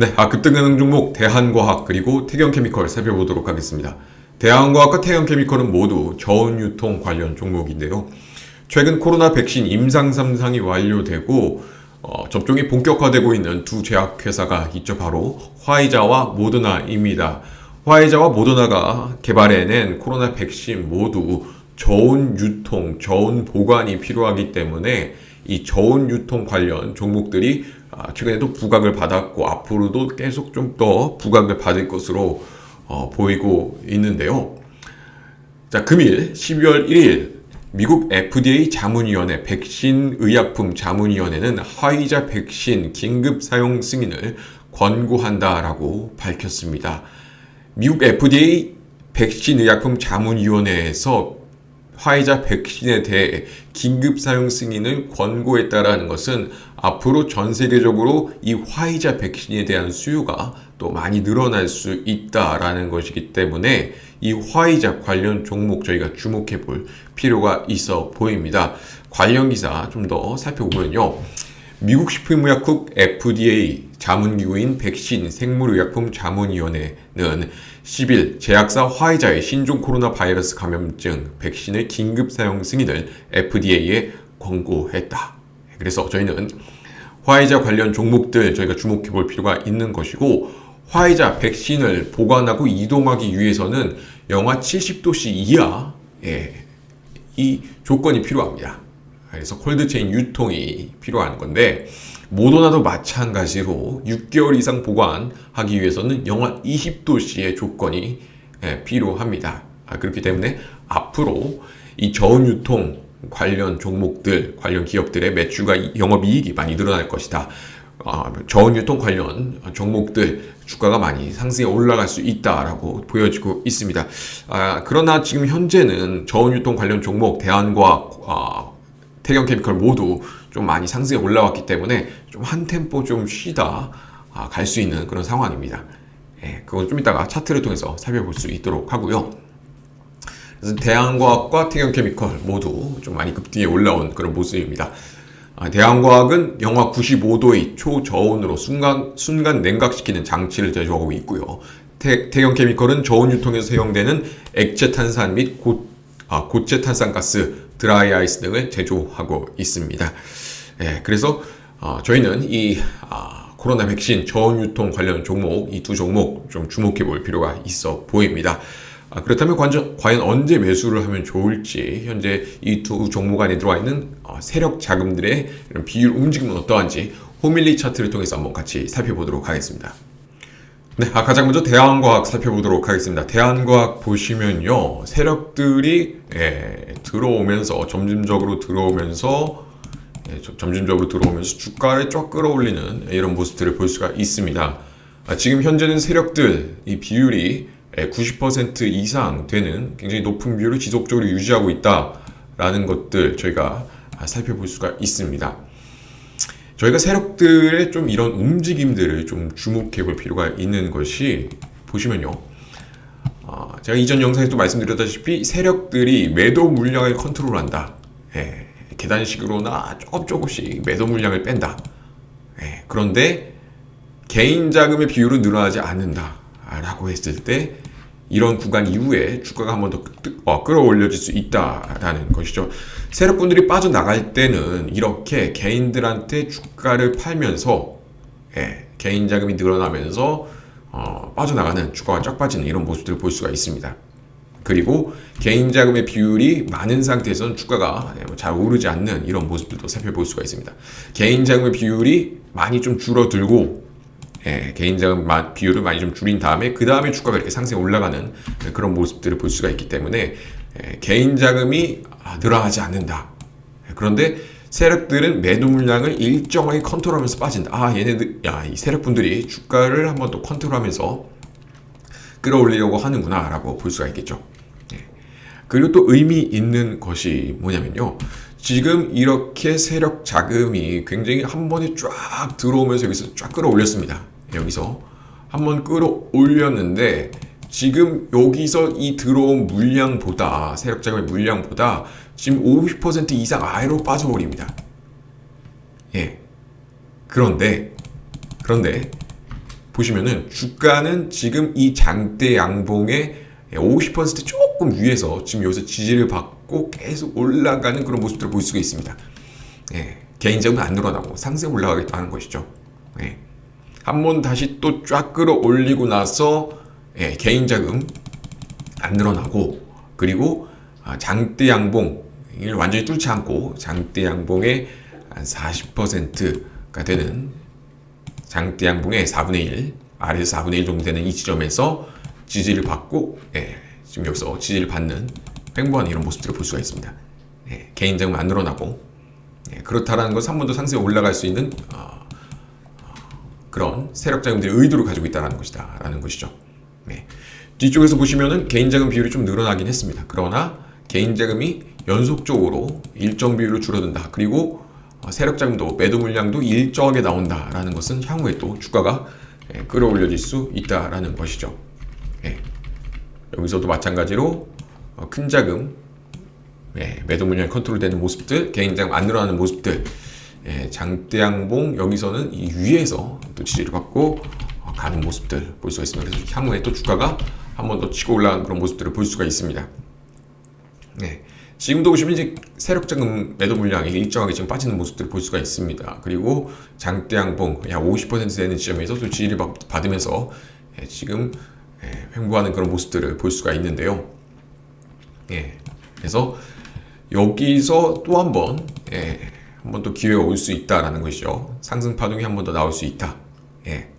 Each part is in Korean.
네, 아, 급등하는 종목 대한과학 그리고 태경케미컬 살펴보도록 하겠습니다. 대한과학과 태경케미컬은 모두 저온 유통 관련 종목인데요. 최근 코로나 백신 임상 3상이 완료되고 어, 접종이 본격화되고 있는 두 제약회사가 있죠. 바로 화이자와 모더나입니다. 화이자와 모더나가 개발해낸 코로나 백신 모두 저온 유통, 저온 보관이 필요하기 때문에 이 저온 유통 관련 종목들이 아, 최근에도 부각을 받았고 앞으로도 계속 좀 더 부각을 받을 것으로 어, 보이고 있는데요. 자, 금일 12월 1일 미국 FDA 자문위원회 백신 의약품 자문위원회는 화이자 백신 긴급 사용 승인을 권고한다라고 밝혔습니다. 미국 FDA 백신 의약품 자문위원회에서 화이자 백신에 대해 긴급 사용 승인을 권고했다라는 것은 앞으로 전 세계적으로 이 화이자 백신에 대한 수요가 또 많이 늘어날 수 있다라는 것이기 때문에 이 화이자 관련 종목 저희가 주목해 볼 필요가 있어 보입니다. 관련 기사 좀 더 살펴보면요. 미국 식품의약국 FDA 자문기구인 백신 생물의약품 자문위원회는 10일 제약사 화이자의 신종 코로나 바이러스 감염증 백신의 긴급 사용 승인을 FDA에 권고했다. 그래서 저희는 화이자 관련 종목들 저희가 주목해 볼 필요가 있는 것이고 화이자 백신을 보관하고 이동하기 위해서는 영하 70도씨 이하 예, 이 조건이 필요합니다. 그래서 콜드체인 유통이 필요한 건데 모더나도 마찬가지로 6개월 이상 보관하기 위해서는 영하 20도씨의 조건이 예, 필요합니다. 아, 그렇기 때문에 앞으로 이 저온 유통 관련 종목들, 관련 기업들의 매출과 영업이익이 많이 늘어날 것이다. 아, 저온 유통 관련 종목들 주가가 많이 상승에 올라갈 수 있다라고 보여지고 있습니다. 아, 그러나 지금 현재는 저온 유통 관련 종목 아, 태경 케미컬 모두 좀 많이 상승에 올라왔기 때문에 좀 한 템포 좀 쉬다 아, 갈 수 있는 그런 상황입니다. 예, 그건 좀 이따가 차트를 통해서 살펴볼 수 있도록 하고요. 그래서 대한과학과 태경 케미컬 모두 좀 많이 급등에 올라온 그런 모습입니다. 아, 대한과학은 영하 95도의 초저온으로 순간, 순간 냉각시키는 장치를 제조하고 있고요. 태, 태경 케미컬은 저온 유통에서 사용되는 액체 탄산 및 고, 아, 고체 탄산가스, 드라이 아이스 등을 제조하고 있습니다. 예, 그래서 어, 저희는 이 아, 코로나 백신 저온 유통 관련 종목 이 두 종목 좀 주목해 볼 필요가 있어 보입니다. 아, 그렇다면 관저, 과연 언제 매수를 하면 좋을지 현재 이 두 종목 안에 들어와 있는 어, 세력 자금들의 비율 움직임은 어떠한지 호밀리 차트를 통해서 한번 같이 살펴보도록 하겠습니다. 네, 아, 가장 먼저 대한과학 살펴보도록 하겠습니다. 대한과학 보시면요, 세력들이 예, 들어오면서 점진적으로 들어오면서 예, 저- 점진적으로 들어오면서 주가를 쫙 끌어올리는 이런 모습들을 볼 수가 있습니다. 아, 지금 현재는 세력들 이 비율이 예, 90% 이상 되는 굉장히 높은 비율을 지속적으로 유지하고 있다라는 것들 저희가 아, 살펴볼 수가 있습니다. 저희가 세력들의 좀 이런 움직임들을 좀 주목해 볼 필요가 있는 것이 보시면요. 아, 제가 이전 영상에서도 말씀드렸다시피 세력들이 매도 물량을 컨트롤한다. 예, 계단식으로나 조금 조금씩 매도 물량을 뺀다. 예, 그런데 개인 자금의 비율은 늘어나지 않는다. 라고 했을 때 이런 구간 이후에 주가가 한 번더 어, 끌어올려질 수 있다라는 것이죠. 세력분들이 빠져나갈 때는 이렇게 개인들한테 주가를 팔면서 예, 개인 자금이 늘어나면서 어, 빠져나가는 주가가 쫙 빠지는 이런 모습들을 볼 수가 있습니다. 그리고 개인 자금의 비율이 많은 상태에서는 주가가 예, 뭐잘 오르지 않는 이런 모습들도 살펴볼 수가 있습니다. 개인 자금의 비율이 많이 좀 줄어들고 예, 개인 자금 마- 비율을 많이 좀 줄인 다음에 그 다음에 주가가 이렇게 상승에 올라가는 그런 모습들을 볼 수가 있기 때문에 예, 개인 자금이 아, 늘어나지 않는다. 예, 그런데 세력들은 매도 물량을 일정하게 컨트롤하면서 빠진다. 아 얘네들 야 이 세력분들이 주가를 한번 또 컨트롤하면서 끌어올리려고 하는구나라고 볼 수가 있겠죠. 예. 그리고 또 의미 있는 것이 뭐냐면요. 지금 이렇게 세력 자금이 굉장히 한 번에 쫙 들어오면서 여기서 쫙 끌어올렸습니다. 여기서 한번 끌어올렸는데 지금 여기서 이 들어온 물량보다 세력 자금의 물량보다 지금 50% 이상 아래로 빠져버립니다. 예. 그런데 그런데 보시면은 주가는 지금 이 장대 양봉의 50% 조금 위에서 지금 여기서 지지를 받고 계속 올라가는 그런 모습들을 볼 수가 있습니다. 예, 개인적으로 안 늘어나고 상승 올라가겠다는 것이죠. 예. 한 번 다시 또 쫙 끌어올리고 나서 예, 개인 자금 안 늘어나고 그리고 아, 장대 양봉을 완전히 뚫지 않고 장대 양봉의 한 40%가 되는 장대 양봉의 4분의 1 아래에서 4분의 1 정도 되는 이 지점에서 지지를 받고 예, 지금 여기서 지지를 받는 횡보하는 이런 모습들을 볼 수가 있습니다. 예, 개인 자금 안 늘어나고 예, 그렇다라는 것은 한 번 더 상승에 올라갈 수 있는 어, 어, 그런 세력 자금들의 의도를 가지고 있다는 것이다 라는 것이죠. 네. 뒤쪽에서 보시면은 개인 자금 비율이 좀 늘어나긴 했습니다. 그러나 개인 자금이 연속적으로 일정 비율로 줄어든다. 그리고 어, 세력 자금도 매도 물량도 일정하게 나온다라는 것은 향후에 또 주가가 예, 끌어올려질 수 있다라는 것이죠. 예. 여기서도 마찬가지로 어, 큰 자금 예, 매도 물량이 컨트롤되는 모습들, 개인 자금 안 늘어나는 모습들, 예, 장대양봉 여기서는 이 위에서 또 지지를 받고 어, 가는 모습들 볼 수가 있습니다. 그래서 향후에 또 주가가 한 번 더 치고 올라가는 그런 모습들을 볼 수가 있습니다. 네. 지금도 보시면 이제 세력 자금 매도 물량이 일정하게 지금 빠지는 모습들을 볼 수가 있습니다. 그리고 장대양봉 약 50% 되는 지점에서 또 지지를 받- 받으면서 예, 지금 예, 횡보하는 그런 모습들을 볼 수가 있는데요. 예. 그래서 여기서 또 한 번, 예, 한번또 기회가 올 수 있다라는 것이죠. 상승 파동이 한 번 더 나올 수 있다. 예.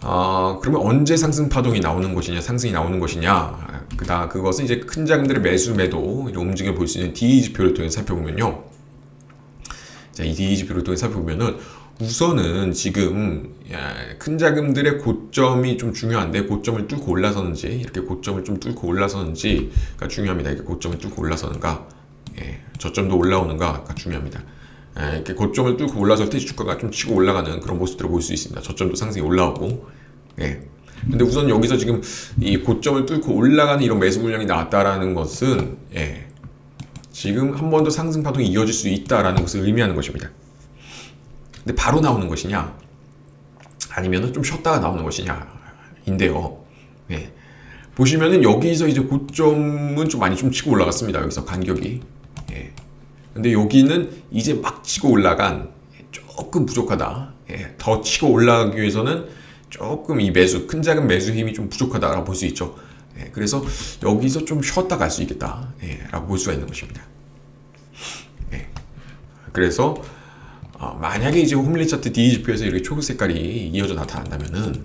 아, 그러면 언제 상승 파동이 나오는 것이냐, 상승이 나오는 것이냐. 그다 그것은 이제 큰 자금들의 매수 매도 움직임을 볼수 있는 DE 지표를 통해 살펴보면요. 자, 이 DE 지표를 통해 살펴보면은 우선은 지금 야, 큰 자금들의 고점이 좀 중요한데 고점을 뚫고 올라서는지 이렇게 고점을 좀 뚫고 올라서는지가 중요합니다. 이렇게 고점을 뚫고 올라서는가, 예, 저점도 올라오는가가 중요합니다. 예, 이렇게 고점을 뚫고 올라설 때 주가가 좀 치고 올라가는 그런 모습들을 볼 수 있습니다. 저점도 상승이 올라오고, 예. 근데 우선 여기서 지금 이 고점을 뚫고 올라가는 이런 매수 물량이 나왔다라는 것은, 예, 지금 한 번 더 상승 파동이 이어질 수 있다라는 것을 의미하는 것입니다. 근데 바로 나오는 것이냐, 아니면은 좀 쉬었다가 나오는 것이냐인데요. 예. 보시면은 여기서 이제 고점은 좀 많이 좀 치고 올라갔습니다. 여기서 간격이. 예. 근데 여기는 이제 막 치고 올라간 조금 부족하다. 예, 더 치고 올라가기 위해서는 조금 이 매수 큰 작은 매수 힘이 좀 부족하다라고 볼 수 있죠. 예, 그래서 여기서 좀 쉬었다 갈 수 있겠다. 예, 라고 볼 수가 있는 것입니다. 예, 그래서 어, 만약에 이제 홈리 차트 D 지표에서 이렇게 초록 색깔이 이어져 나타난다면은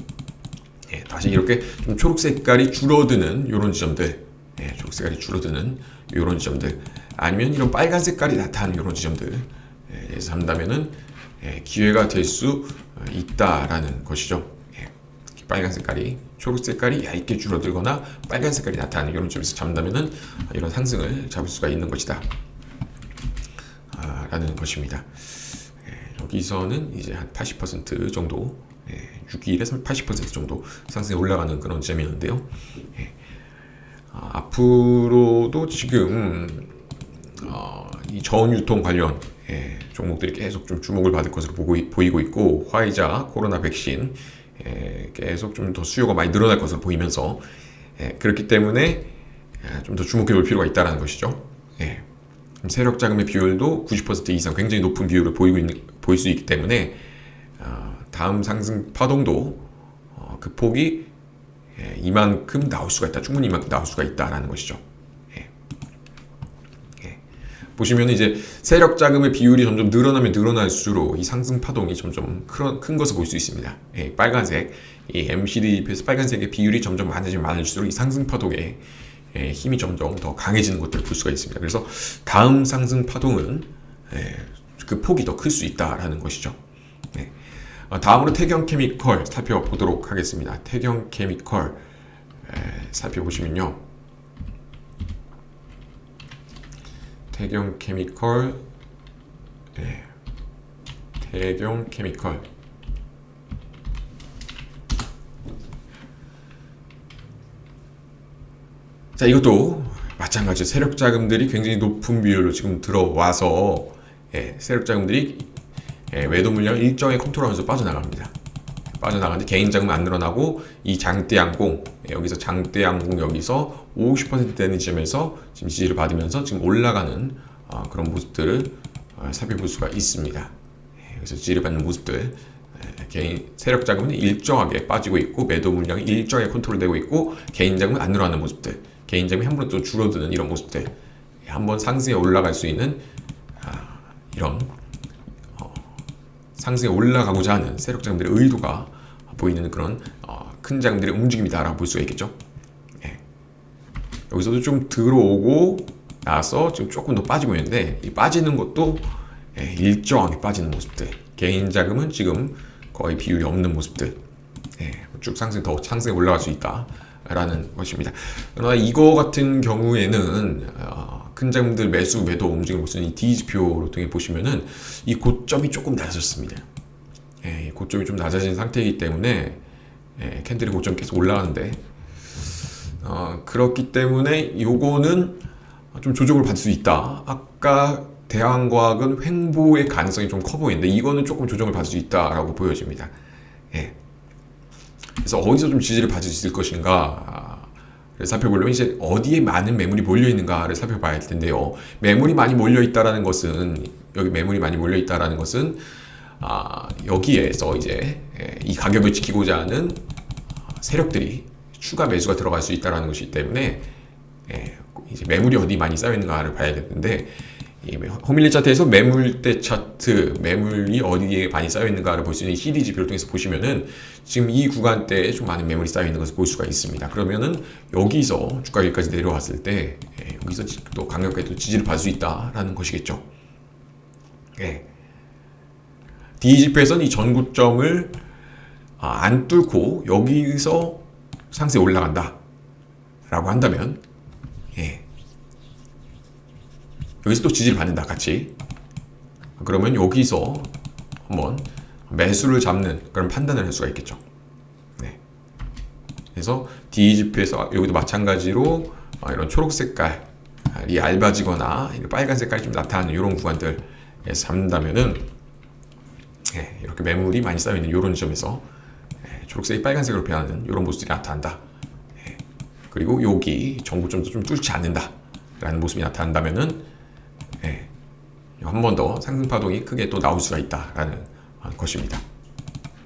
예, 다시 이렇게 좀 초록 색깔이 줄어드는 이런 지점들, 예, 초록 색깔이 줄어드는 이런 지점들, 아니면 이런 빨간 색깔이 나타나는 이런 지점들, 예, 에서 한다면은 예, 기회가 될 수 있다라는 것이죠. 예, 빨간 색깔이 초록 색깔이 얇게 줄어들거나 빨간 색깔이 나타나는 이런 점에서 잡는다면은 이런 상승을 잡을 수가 있는 것이다. 아, 라는 것입니다. 예, 여기서는 이제 한 80% 정도, 예, 6일에서 80% 정도 상승에 올라가는 그런 지점이었는데요. 예, 아, 앞으로도 지금 어, 이 저온유통 관련 예, 종목들이 계속 좀 주목을 받을 것으로 보고, 이- 보이고 있고 화이자, 코로나 백신 예, 계속 좀 더 수요가 많이 늘어날 것으로 보이면서 예, 그렇기 때문에 좀더 주목해 볼 필요가 있다는 것이죠. 예. 세력 자금의 비율도 90% 이상 굉장히 높은 비율을 보이고 있는 보일 수 있기 때문에 어, 다음 상승 파동도 어, 그 폭이 예, 이만큼 나올 수가 있다. 충분히 이만큼 나올 수가 있다라는 것이죠. 예. 예. 보시면 이제 세력 자금의 비율이 점점 늘어나면 늘어날수록 이 상승 파동이 점점 큰, 큰 것을 볼 수 있습니다. 예, 빨간색 이 MCD 지표에서 빨간색의 비율이 점점 많아지면 많을수록 이 상승 파동에 예, 힘이 점점 더 강해지는 것들을 볼 수가 있습니다. 그래서 다음 상승 파동은 예, 그 폭이 더 클 수 있다라는 것이죠. 예. 어, 다음으로 태경 케미컬 살펴보도록 하겠습니다. 태경 케미컬 에, 살펴보시면요. 태경 케미컬 예. 태경 케미컬 자 이것도 마찬가지 세력 자금들이 굉장히 높은 비율로 지금 들어와서 예, 세력 자금들이 예, 외도 물량 일정의 컨트롤하면서 빠져나갑니다. 빠져나가는데 개인 자금은 안 늘어나고 이 장대양공 예, 여기서 장대양공 여기서 50% 되는 지점에서 지금 지지를 받으면서 지금 올라가는 아, 그런 모습들을 아, 살펴볼 수가 있습니다. 예, 여기서 지지를 받는 모습들 예, 개인 세력 자금은 일정하게 빠지고 있고 매도 물량이 일정하게 컨트롤되고 있고 개인 자금은 안 늘어나는 모습들 개인 자금이 한번또 줄어드는 이런 모습들 예, 한번 상승에 올라갈 수 있는 아, 이런 상승에 올라가고자 하는 세력 자금들의 의도가 보이는 그런 어, 큰 자금들의 움직임이다라고 볼 수가 있겠죠. 예. 여기서도 좀 들어오고 나서 지금 조금 더 빠지고 있는데 이 빠지는 것도 예, 일정하게 빠지는 모습들. 개인 자금은 지금 거의 비율이 없는 모습들. 예, 쭉 상승 더 상승에 올라갈 수 있다라는 것입니다. 그러나 이거 같은 경우에는 어, 큰 자금들 매수 매도 움직임을 보시는 이 D 지표로 통해 보시면은 이 고점이 조금 낮아졌습니다. 예, 이 고점이 좀 낮아진 상태이기 때문에 예, 캔들이 고점 계속 올라가는데 어, 그렇기 때문에 요거는 좀 조정을 받을 수 있다. 아까 대한과학은 횡보의 가능성이 좀 커 보이는데 이거는 조금 조정을 받을 수 있다라고 보여집니다. 예. 그래서 어디서 좀 지지를 받을 수 있을 것인가 를 살펴보려면 이제 어디에 많은 매물이 몰려 있는가를 살펴봐야 할 텐데요. 매물이 많이 몰려 있다라는 것은 여기 매물이 많이 몰려 있다라는 것은 아, 여기에서 이제 예, 이 가격을 지키고자 하는 세력들이 추가 매수가 들어갈 수 있다라는 것이기 때문에 예, 이제 매물이 어디 많이 쌓여 있는가를 봐야 되는데 이 호밀리 차트에서 매물대 차트, 매물이 어디에 많이 쌓여 있는가를 볼 수 있는 CD 지표를 통해서 보시면은 지금 이 구간대에 좀 많은 매물이 쌓여 있는 것을 볼 수가 있습니다. 그러면은 여기서 주가길까지 내려왔을 때 예, 여기서 또 강력하게 또 지지를 받을 수 있다라는 것이겠죠. 예. D 지표에서는 이 전고점을 아, 안 뚫고 여기서 상승에 올라간다 라고 한다면 예. 여기서 또 지지를 받는다 같이 그러면 여기서 한번 매수를 잡는 그런 판단을 할 수가 있겠죠 네. 그래서 D 지표에서 여기도 마찬가지로 아, 이런 초록 색깔이 얇아지거나 빨간 색깔이 좀 나타나는 이런 구간들에서 잡는다면은 네, 이렇게 매물이 많이 쌓여 있는 이런 지점에서 네, 초록색이 빨간색으로 변하는 이런 모습들이 나타난다. 네, 그리고 여기 정보점도 좀 뚫지 않는다 라는 모습이 나타난다면은 예, 한번 더 상승 파동이 크게 또 나올 수가 있다라는 것입니다.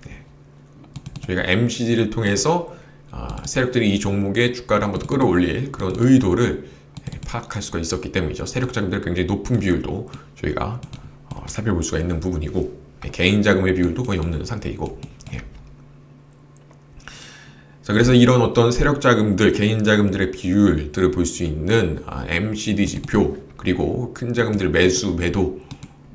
예, 저희가 MCD를 통해서 아, 세력들이 이 종목의 주가를 한번 더 끌어올릴 그런 의도를 예, 파악할 수가 있었기 때문이죠. 세력 자금들 굉장히 높은 비율도 저희가 어, 살펴볼 수가 있는 부분이고 예, 개인 자금의 비율도 거의 없는 상태이고 예. 자, 그래서 이런 어떤 세력 자금들, 개인 자금들의 비율들을 볼 수 있는 아, MCD 지표 그리고 큰 자금들 매수 매도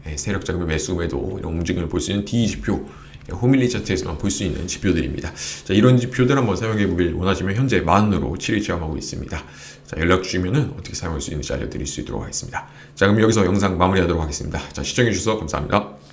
예, 세력 자금의 매수 매도 이런 움직임을 볼 수 있는 D 지표 예, 호밀리 차트에서만 볼 수 있는 지표들입니다. 자, 이런 지표들 한번 사용해 보길 원하시면 현재 만으로 7일 체험하고 있습니다. 자, 연락 주시면 어떻게 사용할 수 있는지 알려드릴 수 있도록 하겠습니다. 자, 그럼 여기서 영상 마무리하도록 하겠습니다. 자, 시청해 주셔서 감사합니다.